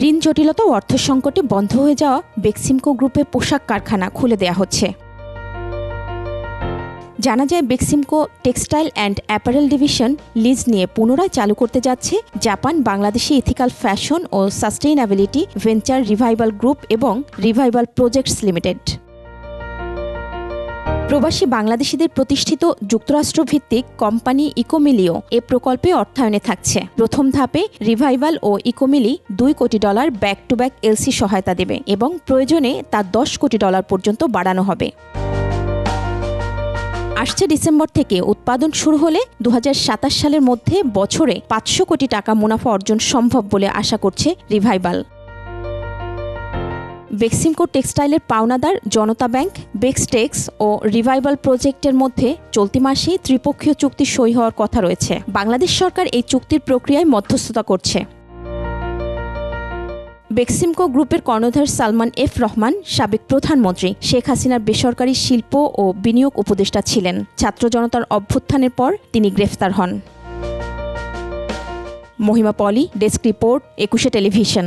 ঋণ জটিলতা ও অর্থ সংকটে বন্ধ হয়ে যাওয়া বেক্সিমকো গ্রুপের পোশাক কারখানা খুলে দেয়া হচ্ছে। জানা যায় Beximco textile and apparel division lease নিয়ে পুনরায় চালু করতে যাচ্ছে জাপান, বাংলাদেশি ইথিক্যাল ফ্যাশন ও সাস্টেইনাবিলিটি ভেঞ্চার রিভাইভাল গ্রুপ এবং রিভাইভাল প্রজেক্টস লিমিটেড। প্রবাসী বাংলাদেশিদের প্রতিষ্ঠিত যুক্তরাষ্ট্রভিত্তিক কোম্পানি ইকোমিলিও এ প্রকল্পে অর্থায়নে থাকছে। প্রথম ধাপে রিভাইভাল ও ইকোমিলি দুই কোটি dollar back to back LC সহায়তা দেবে এবং প্রয়োজনে তা দশ কোটি ডলার পর্যন্ত বাড়ানো হবে। আসছে ডিসেম্বর থেকে উৎপাদন শুরু হলে দু হাজার সাতাশ সালের মধ্যে বছরে পাঁচশো কোটি টাকা মুনাফা অর্জন সম্ভব বলে আশা করছে রিভাইভাল। বেক্সিমকো টেক্সটাইলের পাওনাদার জনতা ব্যাংক বেক্সটেক্স ও রিভাইভাল প্রজেক্টের মধ্যে চলতি মাসেই ত্রিপক্ষীয় চুক্তি সই হওয়ার কথা রয়েছে। বাংলাদেশ সরকার এই চুক্তির প্রক্রিয়ায় মধ্যস্থতা করছে। বেক্সিমকো গ্রুপের কর্ণধার সালমান এফ রহমান, সাবেক প্রধানমন্ত্রী শেখ হাসিনার বেসরকারি শিল্প ও বিনিয়োগ উপদেষ্টা ছিলেন। ছাত্র জনতার অভ্যুত্থানের পর তিনি গ্রেফতার হন। Mahima Poly, desk report, Ekushey television.